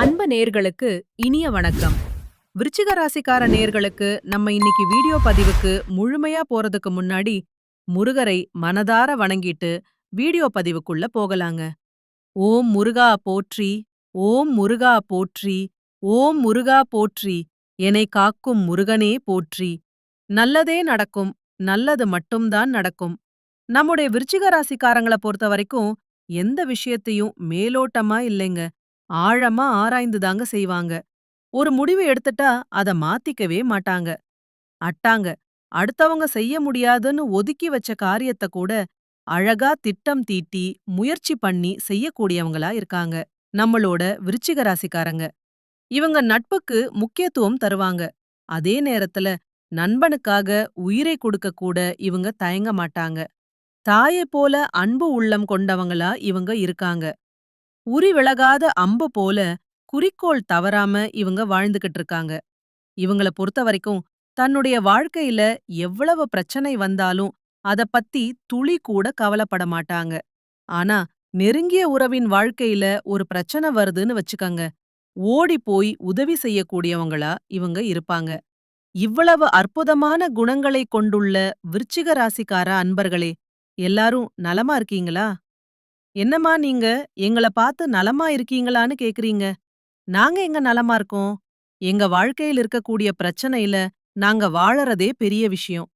அன்ப நேர்களுக்கு இனிய வணக்கம். விருச்சிக ராசிக்கார நேர்களுக்கு நம்ம இன்னைக்கு வீடியோ பதிவுக்கு முழுமையா போறதுக்கு முன்னாடி முருகரை மனதார வணங்கிட்டு வீடியோ பதிவுக்குள்ள போகலாங்க. ஓம் முருகா போற்றி ஓம் முருகா போற்றி ஓம் முருகா போற்றி என்னை காக்கும் முருகனே போற்றி. நல்லதே நடக்கும் நல்லது மட்டும்தான் நடக்கும். நம்முடைய விருச்சிக ராசிக்காரங்கள பொறுத்த வரைக்கும் எந்த விஷயத்தையும் மேலோட்டமா இல்லைங்க. ஆழமா ஆராய்ந்து தாங்க செய்வாங்க. ஒரு முடிவு எடுத்துட்டா அத மாத்திக்கவே மாட்டாங்க. அட்டாங்க அடுத்தவங்க செய்ய முடியாதுன்னு ஒதுக்கி வச்ச காரியத்த கூட அழகா திட்டம் தீட்டி முயற்சி பண்ணி செய்யக்கூடியவங்களா இருக்காங்க. நம்மளோட விருச்சிக ராசிக்காரங்க. இவங்க நட்புக்கு முக்கியத்துவம் தருவாங்க. அதே நேரத்துல நண்பனுக்காக உயிரை கொடுக்க கூட இவங்க தயங்க மாட்டாங்க. தாயை போல அன்பு உள்ளம் கொண்டவங்களா இவங்க இருக்காங்க. உரி விலகாத அம்பு போல குறிக்கோள் தவறாம இவங்க வாழ்ந்துகிட்டு இருக்காங்க. இவங்கள பொறுத்த வரைக்கும் தன்னுடைய வாழ்க்கையில எவ்வளவு பிரச்சனை வந்தாலும் அத பத்தி துளி கூட கவலைப்பட மாட்டாங்க. ஆனா நெருங்கிய உறவின் வாழ்க்கையில ஒரு பிரச்சனை வருதுன்னு வச்சுக்கங்க. ஓடி போய் உதவி செய்யக்கூடியவங்களா இவங்க இருப்பாங்க. இவ்வளவு அற்புதமான குணங்களை கொண்டுள்ள விருச்சிக ராசிக்கார அன்பர்களே எல்லாரும் நலமா இருக்கீங்களா? என்னம்மா நீங்க? எங்கள பார்த்து நலமா இருக்கீங்களான்னு கேக்குறீங்க. நாங்க எங்க நலமா இருக்கோம்? எங்க வாழ்க்கையில் இருக்கக்கூடிய பிரச்சனையில நாங்க வாழறதே பெரிய விஷயம்.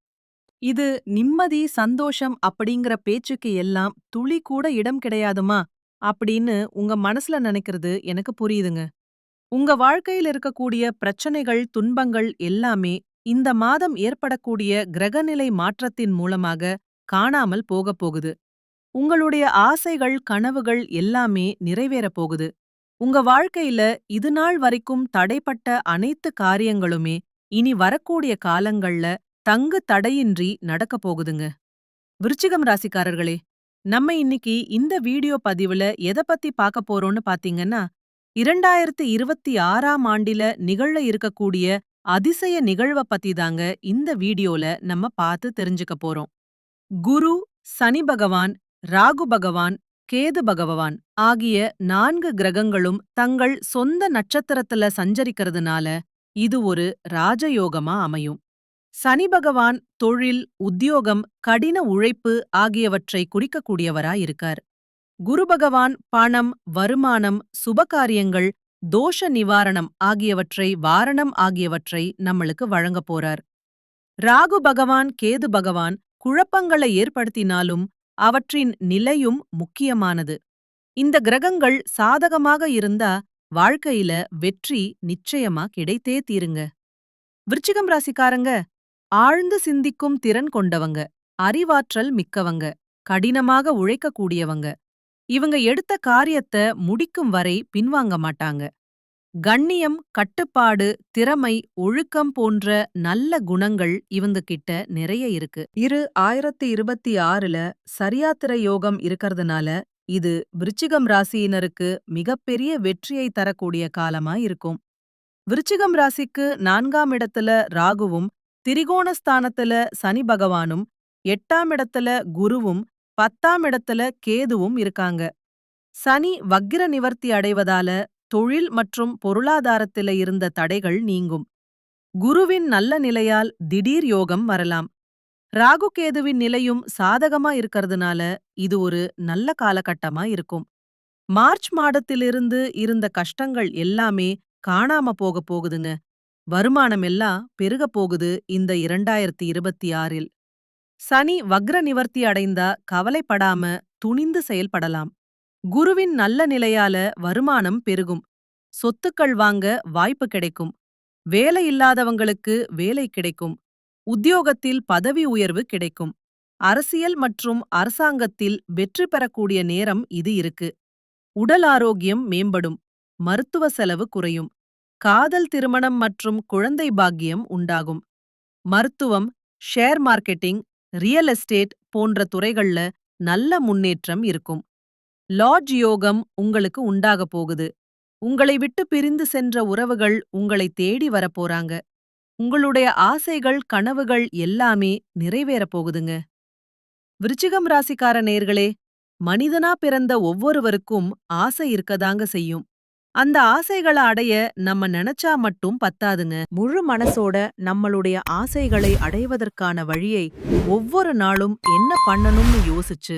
இது நிம்மதி சந்தோஷம் அப்படிங்கிற பேச்சுக்கு எல்லாம் துளி கூட இடம் கிடையாதுமா? அப்படின்னு உங்க மனசுல நினைக்கிறது எனக்கு புரியுதுங்க. உங்க வாழ்க்கையில் இருக்கக்கூடிய பிரச்சனைகள் துன்பங்கள் எல்லாமே இந்த மாதம் ஏற்படக்கூடிய கிரகநிலை மாற்றத்தின் மூலமாக காணாமல் போகப் போகுது. உங்களுடைய ஆசைகள் கனவுகள் எல்லாமே நிறைவேறப் போகுது. உங்க வாழ்க்கையில இது நாள் வரைக்கும் தடைப்பட்ட அனைத்து காரியங்களுமே இனி வரக்கூடிய காலங்கள்ல தங்கு தடையின்றி நடக்கப் போகுதுங்க. விருச்சிகம் ராசிக்காரர்களே நம்ம இன்னைக்கு இந்த வீடியோ பதிவுல எதை பத்தி பார்க்க போறோம்னு பாத்தீங்கன்னா இரண்டாயிரத்து இருபத்தி ஆறாம் ஆண்டில நிகழ இருக்கக்கூடிய அதிசய நிகழ்வ பத்தி தாங்க இந்த வீடியோல நம்ம பார்த்து தெரிஞ்சுக்க போறோம். குரு சனி பகவான் ராகு பகவான் கேது பகவான் ஆகிய நான்கு கிரகங்களும் தங்கள் சொந்த நட்சத்திரத்துல சஞ்சரிக்கிறதுனால இது ஒரு ராஜயோகமா அமையும். சனி பகவான் தொழில் உத்தியோகம் கடின உழைப்பு ஆகியவற்றை குறிக்கக்கூடியவராயிருக்கார் குரு பகவான் பணம் வருமானம் சுபகாரியங்கள் தோஷ நிவாரணம் ஆகியவற்றை வாரணம் ஆகியவற்றை நம்மளுக்கு வழங்கப் போறார். ராகு பகவான் கேது பகவான் குழப்பங்களை ஏற்படுத்தினாலும் அவற்றின் நிலையும் முக்கியமானது. இந்த கிரகங்கள் சாதகமாக இருந்தா வாழ்க்கையில வெற்றி நிச்சயமா கிடைத்தே தீருங்க. விருச்சிகம் ராசிக்காரங்க ஆழ்ந்து சிந்திக்கும் திறன் கொண்டவங்க அறிவாற்றல் மிக்கவங்க கடினமாக உழைக்கக்கூடியவங்க. இவங்க எடுத்த காரியத்த முடிக்கும் வரை பின்வாங்க மாட்டாங்க. கண்ணியம் கட்டுப்பாடு திறமை ஒழுக்கம் போன்ற நல்ல குணங்கள் இவங்க கிட்ட நிறைய இருக்கு. இரு ஆயிரத்தி இருபத்தி ஆறுல சரியாத்திர யோகம் இருக்கறதுனால இது விருச்சிகம் ராசியினருக்கு மிகப்பெரிய வெற்றியை தரக்கூடிய காலமா இருக்கும். விருச்சிகம் ராசிக்கு நான்காம் இடத்துல ராகுவும் திரிகோணஸ்தானத்துல சனி பகவானும் எட்டாம் இடத்துல குருவும் பத்தாம் இடத்துல கேதுவும் இருக்காங்க. சனி வக்கிர நிவர்த்தி அடைவதால தொழில் மற்றும் பொருளாதாரத்தில இருந்த தடைகள் நீங்கும். குருவின் நல்ல நிலையால் திடீர் யோகம் வரலாம். ராகுகேதுவின் நிலையும் சாதகமா இருக்கறதுனால இது ஒரு நல்ல காலகட்டமா இருக்கும். மார்ச் மாதத்திலிருந்து இருந்த கஷ்டங்கள் எல்லாமே காணாம போக போகுதுங்க. வருமானம் எல்லாம் பெருக போகுது இந்த இரண்டாயிரத்தி இருபத்தி ஆறில். சனி வக்ர நிவர்த்தி அடைந்தா கவலைப்படாம துணிந்து செயல்படலாம். குருவின் நல்ல நிலையால வருமானம் பெருகும். சொத்துக்கள் வாங்க வாய்ப்பு கிடைக்கும். வேலை இல்லாதவங்களுக்கு வேலை கிடைக்கும். உத்தியோகத்தில் பதவி உயர்வு கிடைக்கும். அரசியல் மற்றும் அரசாங்கத்தில் வெற்றி பெறக்கூடிய நேரம் இது இருக்கு. உடல் ஆரோக்கியம் மேம்படும். மருத்துவ செலவு குறையும். காதல் திருமணம் மற்றும் குழந்தை பாக்கியம் உண்டாகும். மருத்துவம் ஷேர் மார்க்கெட்டிங் ரியல் எஸ்டேட் போன்ற துறைகள்ல நல்ல முன்னேற்றம் இருக்கும். லாட்ஜ் யோகம் உங்களுக்கு உண்டாக போகுது. உங்களை விட்டு பிரிந்து சென்ற உறவுகள் உங்களை தேடி வரப்போறாங்க உங்களுடைய ஆசைகள் கனவுகள் எல்லாமே நிறைவேறப் போகுதுங்க. விருச்சிகம் ராசிக்கார நேர்களே மனிதனா பிறந்த ஒவ்வொருவருக்கும் ஆசை இருக்கதாங்க செய்யும். அந்த ஆசைகள அடைய நம்ம நினைச்சா மட்டும் பத்தாதுங்க. முழு மனசோட நம்மளுடைய ஆசைகளை அடைவதற்கான வழியை ஒவ்வொரு நாளும் என்ன பண்ணணும்னு யோசிச்சு,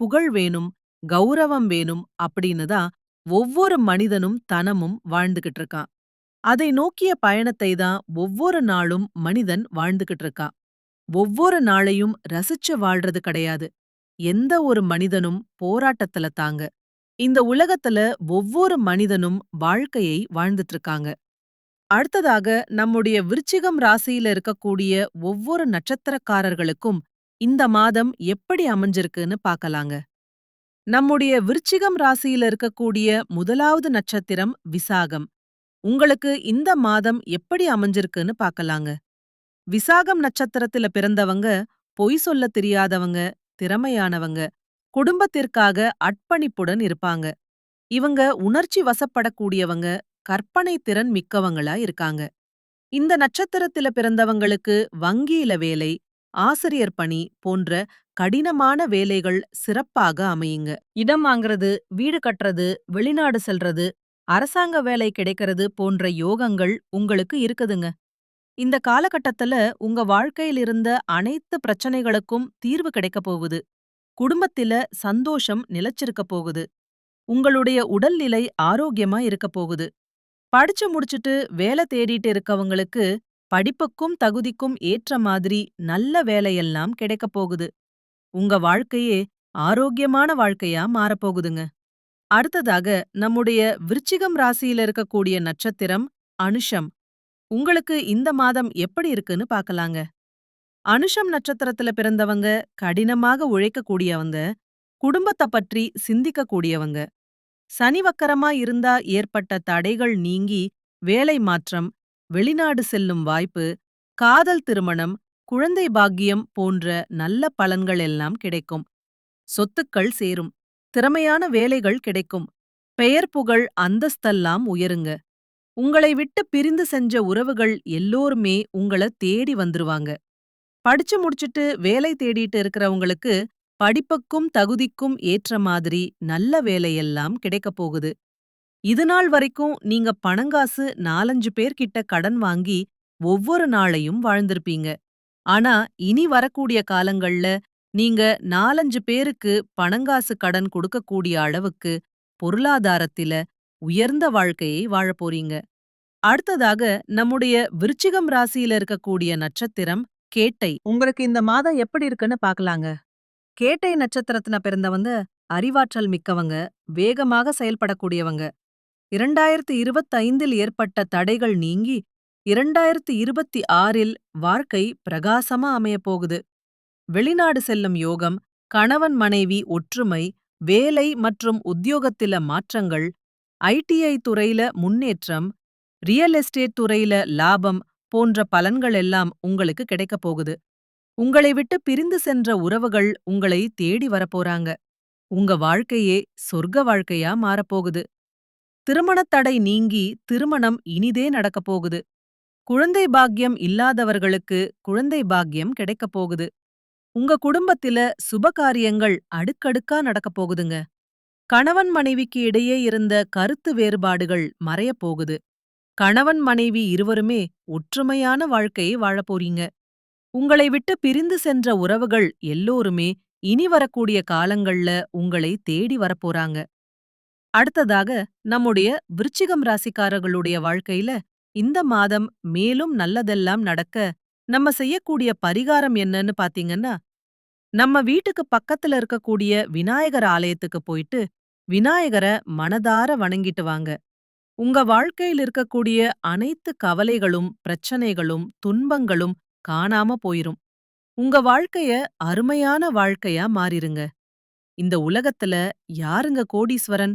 புகழ் வேணும், கௌரவம் வேணும் அப்படின்னு தான் ஒவ்வொரு மனிதனும் தனமும் வாழ்ந்துகிட்டு இருக்கான். அதை நோக்கிய பயணத்தை தான் ஒவ்வொரு நாளும் மனிதன் வாழ்ந்துகிட்டு இருக்கான். ஒவ்வொரு நாளையும் ரசிச்சு வாழ்றது கிடையாது. எந்த ஒரு மனிதனும் போராட்டத்துல தாங்க. இந்த உலகத்துல ஒவ்வொரு மனிதனும் வாழ்க்கையை வாழ்ந்துட்டு இருக்காங்க. அடுத்ததாக நம்முடைய விருச்சிகம் ராசியில இருக்கக்கூடிய ஒவ்வொரு நட்சத்திரக்காரர்களுக்கும் இந்த மாதம் எப்படி அமைஞ்சிருக்குன்னு பார்க்கலாங்க. நம்முடைய விருச்சிகம் ராசியில இருக்கக்கூடிய முதலாவது நட்சத்திரம் விசாகம். உங்களுக்கு இந்த மாதம் எப்படி அமைஞ்சிருக்குன்னு பார்க்கலாங்க. விசாகம் நட்சத்திரத்துல பிறந்தவங்க பொய் சொல்ல தெரியாதவங்க, திறமையானவங்க, குடும்பத்திற்காக அர்ப்பணிப்புடன் இருப்பாங்க. இவங்க உணர்ச்சி வசப்படக்கூடியவங்க, கற்பனை திறன் மிக்கவங்களா இருக்காங்க. இந்த நட்சத்திரத்தில பிறந்தவங்களுக்கு வங்கியில வேலை, ஆசிரியர் பணி போன்ற கடினமான வேலைகள் சிறப்பாக அமையுங்க. இடம் வாங்குறது, வீடு கட்டுறது, வெளிநாடு செல்றது, அரசாங்க வேலை கிடைக்கிறது போன்ற யோகங்கள் உங்களுக்கு இருக்குதுங்க. இந்த காலகட்டத்துல உங்க வாழ்க்கையில் இருந்த அனைத்து பிரச்சனைகளுக்கும் தீர்வு கிடைக்கப் போகுது. குடும்பத்தில சந்தோஷம் நிலைச்சிருக்க போகுது. உங்களுடைய உடல்நிலை ஆரோக்கியமா இருக்க போகுது. படிச்சு முடிச்சுட்டு வேலை தேடிட்டு இருக்கவங்களுக்கு படிப்புக்கும் தகுதிக்கும் ஏற்ற மாதிரி நல்ல வேலையெல்லாம் கிடைக்கப் போகுது. உங்க வாழ்க்கையே ஆரோக்கியமான வாழ்க்கையா மாறப்போகுதுங்க. அடுத்ததாக நம்முடைய விருச்சிகம் ராசியில இருக்கக்கூடிய நட்சத்திரம் அனுஷம். உங்களுக்கு இந்த மாதம் எப்படி இருக்குன்னு பார்க்கலாங்க. அனுஷம் நட்சத்திரத்துல பிறந்தவங்க கடினமாக உழைக்கக்கூடியவங்க, குடும்பத்தை பற்றி சிந்திக்கக்கூடியவங்க. சனிவக்கரமா இருந்தா ஏற்பட்ட தடைகள் நீங்கி வேலை மாற்றம், வெளிநாடு செல்லும் வாய்ப்பு, காதல் திருமணம், குழந்தை பாக்கியம் போன்ற நல்ல பலன்கள் எல்லாம் கிடைக்கும். சொத்துக்கள் சேரும். திறமையான வேலைகள் கிடைக்கும். பெயர் புகழ் அந்தஸ்தெல்லாம் உயருங்க. உங்களை விட்டு பிரிந்து செஞ்ச உறவுகள் எல்லோருமே உங்கள தேடி வந்துருவாங்க. படிச்சு முடிச்சுட்டு வேலை தேடிட்டு இருக்கிறவங்களுக்கு படிப்புக்கும் தகுதிக்கும் ஏற்ற மாதிரி நல்ல வேலையெல்லாம் கிடைக்கப் போகுது. இது நாள் வரைக்கும் நீங்க பணங்காசு நாலஞ்சு பேர்கிட்ட கடன் வாங்கி ஒவ்வொரு நாளையும் வாழ்ந்திருப்பீங்க. ஆனா இனி வரக்கூடிய காலங்கள்ல நீங்க நாலஞ்சு பேருக்கு பணங்காசு கடன் கொடுக்கக்கூடிய அளவுக்கு பொருளாதாரத்தில உயர்ந்த வாழ்க்கையை வாழப் போறீங்க. அடுத்ததாக நம்முடைய விருச்சிகம் ராசியில இருக்கக்கூடிய நட்சத்திரம் கேட்டை. உங்களுக்கு இந்த மாதம் எப்படி இருக்குன்னு பாக்கலாங்க கேட்டை நட்சத்திரத்துல பிறந்தவங்க அறிவாற்றல் மிக்கவங்க, வேகமாக செயல்படக்கூடியவங்க. 2025இல் ஏற்பட்ட தடைகள் நீங்கி 2026இல் வாழ்க்கை பிரகாசமா அமையப்போகுது வெளிநாடு செல்லும் யோகம், கணவன் மனைவி ஒற்றுமை, வேலை மற்றும் உத்தியோகத்தில மாற்றங்கள், ஐடிஐ துறையில முன்னேற்றம், ரியல் எஸ்டேட் துறையில லாபம் போன்ற பலன்கள் எல்லாம் உங்களுக்கு கிடைக்கப் போகுது. உங்களை விட்டு பிரிந்து சென்ற உறவுகள் உங்களை தேடி வரப்போறாங்க. உங்க வாழ்க்கையே சொர்க்க வாழ்க்கையா மாறப்போகுது. திருமணத் தடை நீங்கி திருமணம் இனிதே நடக்கப் போகுது. குழந்தை பாக்கியம் இல்லாதவர்களுக்கு குழந்தை பாக்கியம் கிடைக்கப் போகுது. உங்க குடும்பத்தில சுபகாரியங்கள் அடுக்கடுக்கா நடக்கப் போகுதுங்க. கணவன் மனைவிக்கு இடையே இருந்த கருத்து வேறுபாடுகள் மறையப் போகுது. கணவன் மனைவி இருவருமே ஒற்றுமையான வாழ்க்கையை வாழப் போறீங்க. உங்களை விட்டு பிரிந்து சென்ற உறவுகள் எல்லோருமே இனி வரக்கூடிய காலங்கள்ல உங்களை தேடி வரப்போறாங்க. அடுத்ததாக நம்முடைய விருச்சிகம் ராசிக்காரர்களுடைய வாழ்க்கையில இந்த மாதம் மேலும் நல்லதெல்லாம் நடக்க நம்ம செய்யக்கூடிய பரிகாரம் என்னன்னு பாத்தீங்கன்னா, நம்ம வீட்டுக்கு பக்கத்துல இருக்கக்கூடிய விநாயகர் ஆலயத்துக்கு போயிட்டு விநாயகர மனதார வணங்கிட்டு வாங்க. உங்க வாழ்க்கையில் இருக்கக்கூடிய அனைத்து கவலைகளும், பிரச்சனைகளும், துன்பங்களும் காணாம போயிரும். உங்க வாழ்க்கைய அருமையான வாழ்க்கையா மாறிருங்க. இந்த உலகத்துல யாருங்க கோடீஸ்வரன்?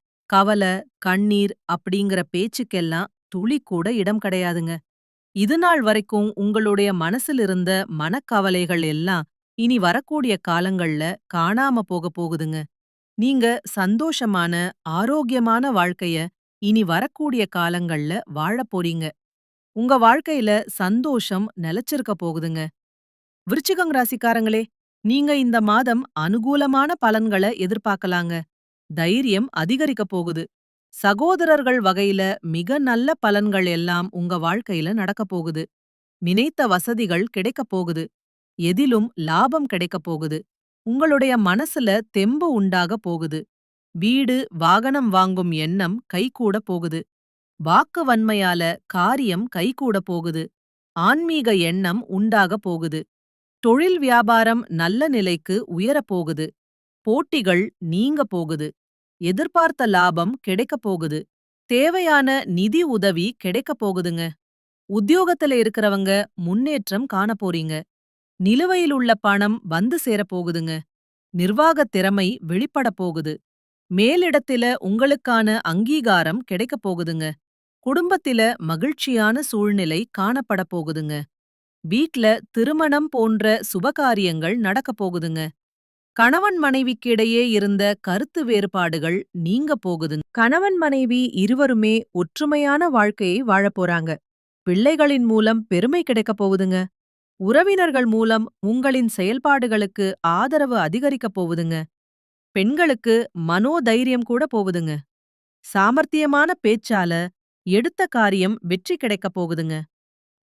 கவலை கண்ணீர் அப்படிங்கிற பேச்சுக்கெல்லாம் துளி கூட இடம் கிடையாதுங்க. இது நாள் வரைக்கும் உங்களுடைய மனசில் இருந்த மனக்கவலைகள் எல்லாம் இனி வரக்கூடிய காலங்கள்ல காணாம போக போகுதுங்க. நீங்க சந்தோஷமான ஆரோக்கியமான வாழ்க்கைய இனி வரக்கூடிய காலங்கள்ல வாழப் போறீங்க. உங்க வாழ்க்கையில சந்தோஷம் நிலைச்சிருக்க போகுதுங்க. விருச்சிகம் ராசிக்காரங்களே நீங்க இந்த மாதம் அனுகூலமான பலன்களை எதிர்பார்க்கலாங்க. தைரியம் அதிகரிக்கப் போகுது. சகோதரர்கள் வகையில மிக நல்ல பலன்கள் எல்லாம் உங்க வாழ்க்கையில நடக்கப் போகுது. நினைத்த வசதிகள் கிடைக்கப் போகுது. எதிலும் லாபம் கிடைக்கப் போகுது. உங்களுடைய மனசுல தெம்பு உண்டாக போகுது. வீடு வாகனம் வாங்கும் எண்ணம் கைகூட போகுது. வாக்கு வன்மையால காரியம் கைகூட போகுது. ஆன்மீக எண்ணம் உண்டாக போகுது. தொழில் வியாபாரம் நல்ல நிலைக்கு உயரப் போகுது. போட்டிகள் நீங்க போகுது. எதிர்பார்த்த லாபம் கிடைக்கப் போகுது. தேவையான நிதி உதவி கிடைக்கப் போகுதுங்க. உத்தியோகத்துல இருக்கிறவங்க முன்னேற்றம் காண போறீங்க. நிலுவையில் உள்ள பணம் வந்து சேரப் போகுதுங்க. நிர்வாகத் திறமை வெளிப்படப் போகுது. மேலிடத்தில உங்களுக்கான அங்கீகாரம் கிடைக்கப் போகுதுங்க. குடும்பத்தில மகிழ்ச்சியான சூழ்நிலை காணப்படப் போகுதுங்க. வீட்ல திருமணம் போன்ற சுபகாரியங்கள் நடக்கப் போகுதுங்க. கணவன் மனைவிக்கிடையே இருந்த கருத்து வேறுபாடுகள் நீங்க போகுதுங்க. கணவன் மனைவி இருவருமே ஒற்றுமையான வாழ்க்கையை வாழப் போறாங்க. பிள்ளைகளின் மூலம் பெருமை கிடைக்கப் போகுதுங்க. உறவினர்கள் மூலம் உங்களின் செயல்பாடுகளுக்கு ஆதரவு அதிகரிக்கப் போகுதுங்க. பெண்களுக்கு மனோதைரியம் கூட போகுதுங்க. சாமர்த்தியமான பேச்சால எடுத்த காரியம் வெற்றி கிடைக்கப் போகுதுங்க.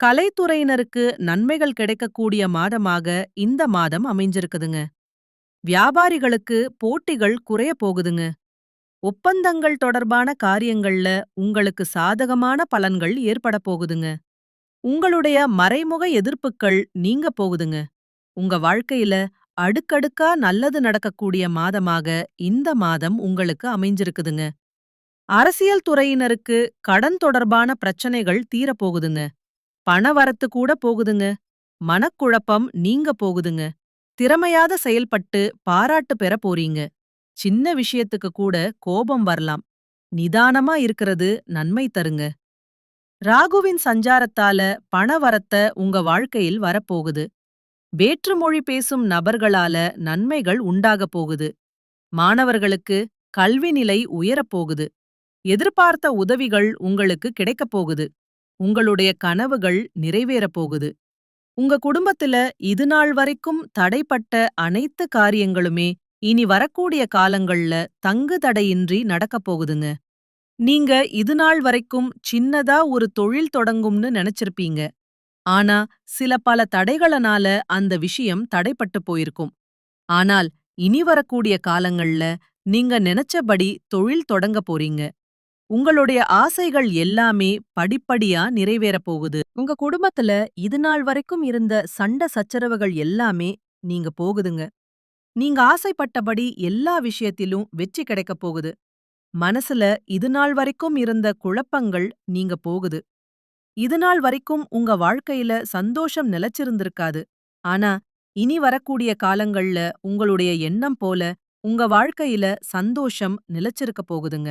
கலைத்துறையினருக்கு நன்மைகள் கிடைக்கக்கூடிய மாதமாக இந்த மாதம் அமைஞ்சிருக்குதுங்க. வியாபாரிகளுக்கு போட்டிகள் குறைய போகுதுங்க. ஒப்பந்தங்கள் தொடர்பான காரியங்கள்ல உங்களுக்கு சாதகமான பலன்கள் ஏற்பட போகுதுங்க. உங்களுடைய மறைமுக எதிர்ப்புக்கள் நீங்க போகுதுங்க. உங்க வாழ்க்கையில அடுக்கடுக்கா நல்லது நடக்கக்கூடிய மாதமாக இந்த மாதம் உங்களுக்கு அமைஞ்சிருக்குதுங்க. அரசியல் துறையினருக்கு கடன் தொடர்பான பிரச்சனைகள் தீரப்போகுதுங்க. பண வரத்து கூட போகுதுங்க. மனக்குழப்பம் நீங்க போகுதுங்க. திறமையாத செயல்பட்டு பாராட்டு பெற போறீங்க. சின்ன விஷயத்துக்கு கூட கோபம் வரலாம். நிதானமா இருக்கிறது நன்மை தருங்க. ராகுவின் சஞ்சாரத்தால பணவரத்த உங்க வாழ்க்கையில் வரப்போகுது. வேற்றுமொழி பேசும் நபர்களால நன்மைகள் உண்டாகப் போகுது. மாணவர்களுக்கு கல்வி நிலை உயரப்போகுது எதிர்பார்த்த உதவிகள் உங்களுக்கு கிடைக்கப் போகுது. உங்களுடைய கனவுகள் நிறைவேறப் போகுது. உங்க குடும்பத்துல இது நாள் வரைக்கும் தடைப்பட்ட அனைத்து காரியங்களுமே இனி வரக்கூடிய காலங்கள்ல தங்கு தடையின்றி நடக்கப் போகுதுங்க. நீங்க இது நாள் வரைக்கும் சின்னதா ஒரு தொழில் தொடங்கும்னு நினைச்சிருப்பீங்க. ஆனா சில பல தடைகளனால அந்த விஷயம் தடைப்பட்டு போயிருக்கும். ஆனால் இனி வரக்கூடிய காலங்கள்ல நீங்க நினைச்சபடி தொழில் தொடங்க போறீங்க. உங்களுடைய ஆசைகள் எல்லாமே படிப்படியா நிறைவேறப் போகுது. உங்க குடும்பத்துல இது நாள் வரைக்கும் இருந்த சண்ட சச்சரவுகள் எல்லாமே நீங்க போகுதுங்க. நீங்க ஆசைப்பட்டபடி எல்லா விஷயத்திலும் வெற்றி கிடைக்கப் போகுது. மனசுல இது நாள் வரைக்கும் இருந்த குழப்பங்கள் நீங்க போகுது. இது நாள் வரைக்கும் உங்க வாழ்க்கையில சந்தோஷம் நிலைச்சிருந்திருக்காது. ஆனா இனி வரக்கூடிய காலங்கள்ல உங்களுடைய எண்ணம் போல உங்க வாழ்க்கையில சந்தோஷம் நிலைச்சிருக்க போகுதுங்க.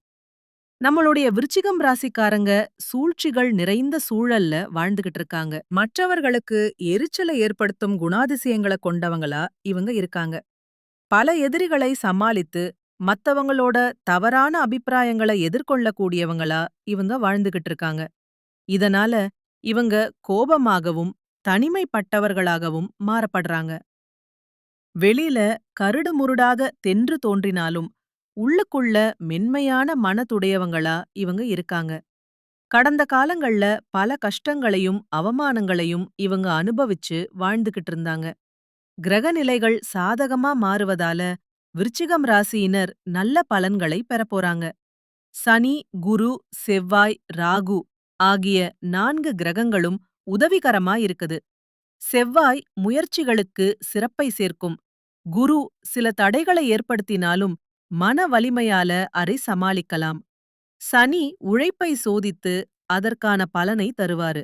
நம்மளுடைய விருச்சிகம் ராசிக்காரங்க சூழ்ச்சிகள் நிறைந்த சூழல்ல வாழ்ந்துகிட்டு இருக்காங்க. மற்றவர்களுக்கு எரிச்சலை ஏற்படுத்தும் குணாதிசயங்களை கொண்டவங்களா இவங்க இருக்காங்க. பல எதிரிகளை சமாளித்து மத்தவங்களோட தவறான அபிப்பிராயங்களை எதிர்கொள்ளக்கூடியவங்களா இவங்க வாழ்ந்துகிட்டு இருக்காங்க. இதனால இவங்க கோபமாகவும் தனிமைப்பட்டவர்களாகவும் மாறப்படுறாங்க. வெளியில கருடுமுருடாக தென்று தோன்றினாலும் உள்ளுக்குள்ள மென்மையான மனதுடையவங்களா இவங்க இருக்காங்க. கடந்த காலங்கள்ல பல கஷ்டங்களையும் அவமானங்களையும் இவங்க அனுபவிச்சு வாழ்ந்துகிட்டு இருந்தாங்க. கிரகநிலைகள் சாதகமா மாறுவதால விருச்சிகம் ராசியினர் நல்ல பலன்களை பெறப்போறாங்க சனி குரு செவ்வாய் ராகு ஆகிய நான்கு கிரகங்களும் உதவிகரமா இருக்குது. செவ்வாய் முயற்சிகளுக்கு சிறப்பை சேர்க்கும். குரு சில தடைகளை ஏற்படுத்தினாலும் மன வலிமையால அதை சமாளிக்கலாம். சனி உழைப்பை சோதித்து அதற்கான பலனை தருவாரு.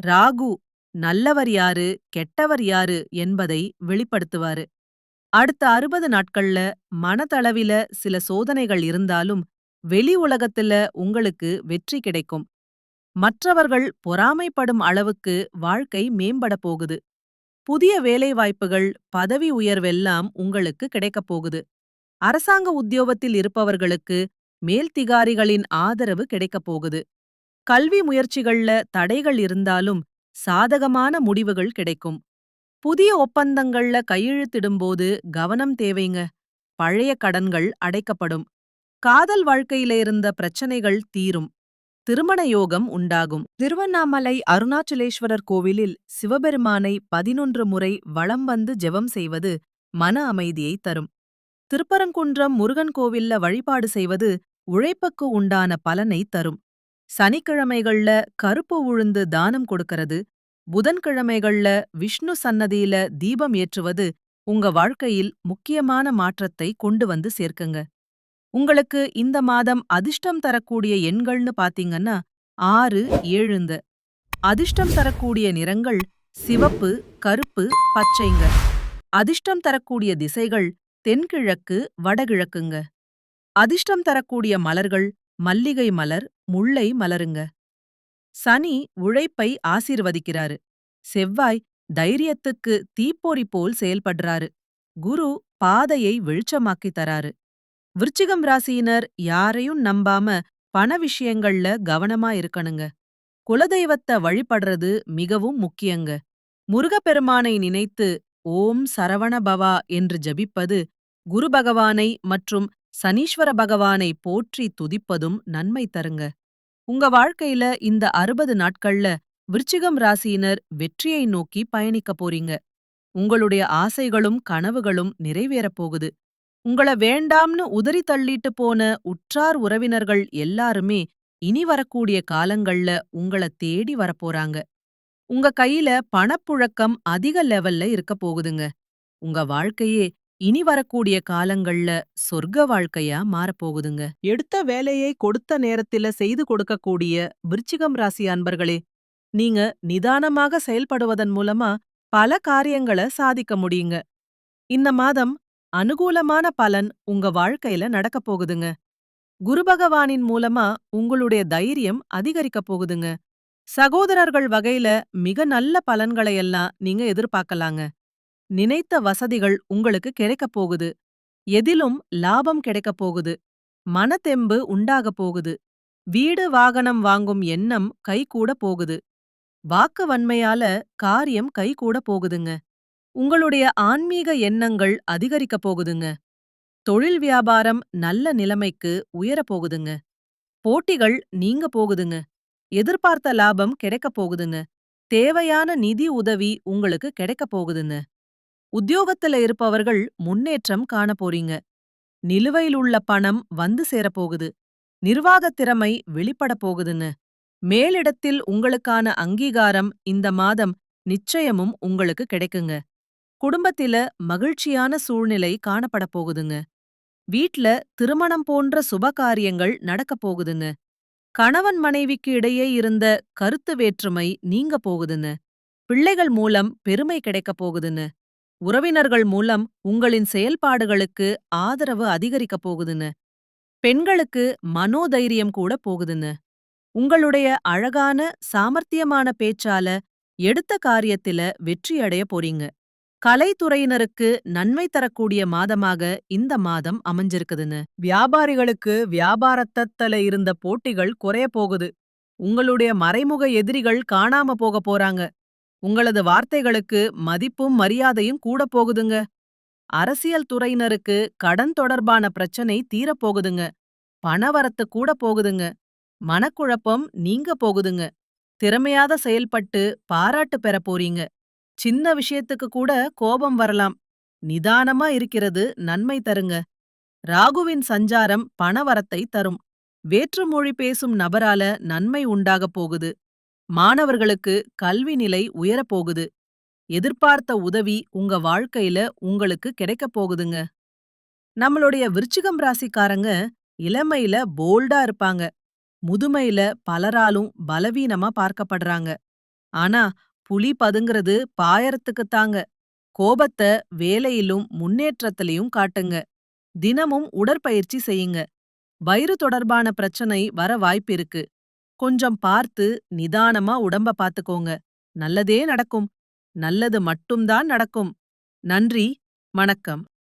ராகு நல்லவர் யாரு கெட்டவர் யாரு என்பதை வெளிப்படுத்துவாரு. அடுத்த அறுபது நாட்கள்ல மனதளவில சில சோதனைகள் இருந்தாலும் வெளி உலகத்துல உங்களுக்கு வெற்றி கிடைக்கும். மற்றவர்கள் பொறாமைப்படும் அளவுக்கு வாழ்க்கை மேம்பட போகுது. புதிய வேலைவாய்ப்புகள் பதவி உயர்வெல்லாம் உங்களுக்கு கிடைக்கப் போகுது. அரசாங்க உத்தியோகத்தில் இருப்பவர்களுக்கு மேல்திகாரிகளின் ஆதரவு கிடைக்கப் போகுது. கல்வி முயற்சிகள்ல தடைகள் இருந்தாலும் சாதகமான முடிவுகள் கிடைக்கும். புதிய ஒப்பந்தங்கள்ல கையெழுத்திடும்போது கவனம் தேவைங்க. பழைய கடன்கள் அடைக்கப்படும். காதல் வாழ்க்கையில இருந்த பிரச்சனைகள் தீரும். திருமண யோகம் உண்டாகும். திருவண்ணாமலை அருணாச்சலேஸ்வரர் கோவிலில் சிவபெருமானை பதினொன்று முறை வளம் வந்து ஜெபம் செய்வது மன அமைதியை தரும். திருப்பரங்குன்றம் முருகன் கோவில்ல வழிபாடு செய்வது உழைப்புக்கு உண்டான பலனை தரும். சனிக்கிழமைகள்ல கருப்பு உழுந்து தானம் கொடுக்கறது. புதன்கிழமைகள்ல விஷ்ணு சன்னதியில தீபம் ஏற்றுவது உங்க வாழ்க்கையில் முக்கியமான மாற்றத்தை கொண்டு வந்து சேர்க்குங்க. உங்களுக்கு இந்த மாதம் அதிர்ஷ்டம் தரக்கூடிய எண்கள்னு பாத்தீங்கன்னா ஆறு ஏழுங்க. அதிர்ஷ்டம் தரக்கூடிய நிறங்கள் சிவப்பு கருப்பு பச்சைங்க. அதிர்ஷ்டம் தரக்கூடிய திசைகள் தென்கிழக்கு வடகிழக்குங்க. அதிர்ஷ்டம் தரக்கூடிய மலர்கள் மல்லிகை மலர் முல்லை மலருங்க. சனி உழைப்பை ஆசீர்வதிக்கிறாரு. செவ்வாய் தைரியத்துக்கு தீப்பொறி போல் செயல்படுறாரு. குரு பாதையை வெளிச்சமாக்கி தராரு. விருச்சிகம் ராசியினர் யாரையும் நம்பாம பண விஷயங்கள்ல கவனமா இருக்கணுங்க. குலதெய்வத்த வழிபடுறது மிகவும் முக்கியங்க. முருகப்பெருமானை நினைத்து ஓம் சரவண பவா என்று ஜபிப்பது குரு பகவானை மற்றும் சனீஸ்வர பகவானை போற்றி துதிப்பதும் நன்மை தருங்க. உங்க வாழ்க்கையில இந்த அறுபது நாட்கள்ல விருச்சிகம் ராசியினர் வெற்றியை நோக்கி பயணிக்க போறீங்க. உங்களுடைய ஆசைகளும் கனவுகளும் நிறைவேறப் போகுது. உங்கள வேண்டாம்னு உதறி தள்ளிட்டு போன உற்றார் உறவினர்கள் எல்லாருமே இனி வரக்கூடிய காலங்கள்ல உங்கள தேடி வரப்போறாங்க உங்க கையில பணப்புழக்கம் அதிக லெவல்ல இருக்க போகுதுங்க. உங்க வாழ்க்கையே இனி வரக்கூடிய காலங்கள்ல சொர்க்க வாழ்க்கையா மாறப்போகுதுங்க எடுத்த வேலையை கொடுத்த நேரத்தில செய்து கொடுக்கக்கூடிய விருச்சிகம் ராசி அன்பர்களே நீங்க நிதானமாக செயல்படுவதன் மூலமா பல காரியங்கள சாதிக்க முடியுங்க. இந்த மாதம் அனுகூலமான பலன் உங்க வாழ்க்கையில நடக்கப் போகுதுங்க. குரு பகவானின் மூலமா உங்களுடைய தைரியம் அதிகரிக்கப் போகுதுங்க. சகோதரர்கள் வகையில மிக நல்ல பலன்களையெல்லாம் நீங்க எதிர்பார்க்கலாங்க. நினைத்த வசதிகள் உங்களுக்கு கிடைக்கப் போகுது. எதிலும் லாபம் கிடைக்கப் போகுது. மனத்தெம்பு உண்டாகப் போகுது. வீடு வாகனம் வாங்கும் எண்ணம் கைகூட போகுது. வாக்கு வன்மையால காரியம் கைகூட போகுதுங்க. உங்களுடைய ஆன்மீக எண்ணங்கள் அதிகரிக்கப் போகுதுங்க. தொழில் வியாபாரம் நல்ல நிலைமைக்கு உயரப் போகுதுங்க. போட்டிகள் நீங்க போகுதுங்க. எதிர்பார்த்த லாபம் கிடைக்கப் போகுதுங்க. தேவையான நிதி உதவி உங்களுக்கு கிடைக்கப் போகுதுங்க. உத்தியோகத்துல இருப்பவர்கள் முன்னேற்றம் காண போறீங்க. நிலுவையில் உள்ள பணம் வந்து சேரப்போகுது நிர்வாகத் திறமை வெளிப்பட போகுதுன்னு மேலிடத்தில் உங்களுக்கான அங்கீகாரம் இந்த மாதம் நிச்சயமும் உங்களுக்கு கிடைக்குங்க. குடும்பத்தில மகிழ்ச்சியான சூழ்நிலை காணப்பட போகுதுங்க. வீட்ல திருமணம் போன்ற சுபகாரியங்கள் நடக்கப் போகுதுன்னு கணவன் மனைவிக்கு இடையே இருந்த கருத்து வேற்றுமை நீங்க போகுதுன்னு. பிள்ளைகள் மூலம் பெருமை கிடைக்கப் போகுதுன்னு. உறவினர்கள் மூலம் உங்களின் செயல்பாடுகளுக்கு ஆதரவு அதிகரிக்கப் போகுதுன்னு. பெண்களுக்கு மனோதைரியம் கூட போகுதுன்னு. உங்களுடைய அழகான சாமர்த்தியமான பேச்சால எடுத்த காரியத்தில வெற்றியடைய போறீங்க. கலைத்துறையினருக்கு நன்மை தரக்கூடிய மாதமாக இந்த மாதம் அமைஞ்சிருக்குதுன்னு. வியாபாரிகளுக்கு வியாபாரத்தல இருந்த போட்டிகள் குறைய போகுது. உங்களுடைய மறைமுக எதிரிகள் காணாம போக போறாங்க. உங்களது வார்த்தைகளுக்கு மதிப்பும் மரியாதையும் கூட போகுதுங்க. அரசியல் துறையினருக்கு கடன் தொடர்பான பிரச்சனை தீரப்போகுதுங்க பணவரத்து கூட போகுதுங்க. மனக்குழப்பம் நீங்க போகுதுங்க. திறமையாத செயல்பட்டு பாராட்டு பெற போறீங்க. சின்ன விஷயத்துக்கு கூட கோபம் வரலாம். நிதானமா இருக்கிறது நன்மை தருங்க. ராகுவின் சஞ்சாரம் பணவரத்தை தரும். வேற்றுமொழி பேசும் நபரால நன்மை உண்டாகப் போகுது. மாணவர்களுக்கு கல்வி நிலை உயரப்போகுது எதிர்பார்த்த உதவி உங்க வாழ்க்கையில உங்களுக்கு கிடைக்கப் போகுதுங்க. நம்மளுடைய விருச்சிகம் ராசிக்காரங்க இளமையில போல்டா இருப்பாங்க. முதுமையில பலராலும் பலவீனமா பார்க்கப்படுறாங்க. ஆனா புலி பதுங்கிறது பாயறத்துக்குத்தாங்க. கோபத்த வேலையிலும் முன்னேற்றத்திலையும் காட்டுங்க. தினமும் உடற்பயிற்சி செய்யுங்க. வயிறு தொடர்பான பிரச்சனை வர வாய்ப்பிருக்கு. கொஞ்சம் பார்த்து நிதானமா உடம்ப பாத்துக்கோங்க. நல்லதே நடக்கும். நல்லது மட்டும்தான் நடக்கும். நன்றி. வணக்கம்.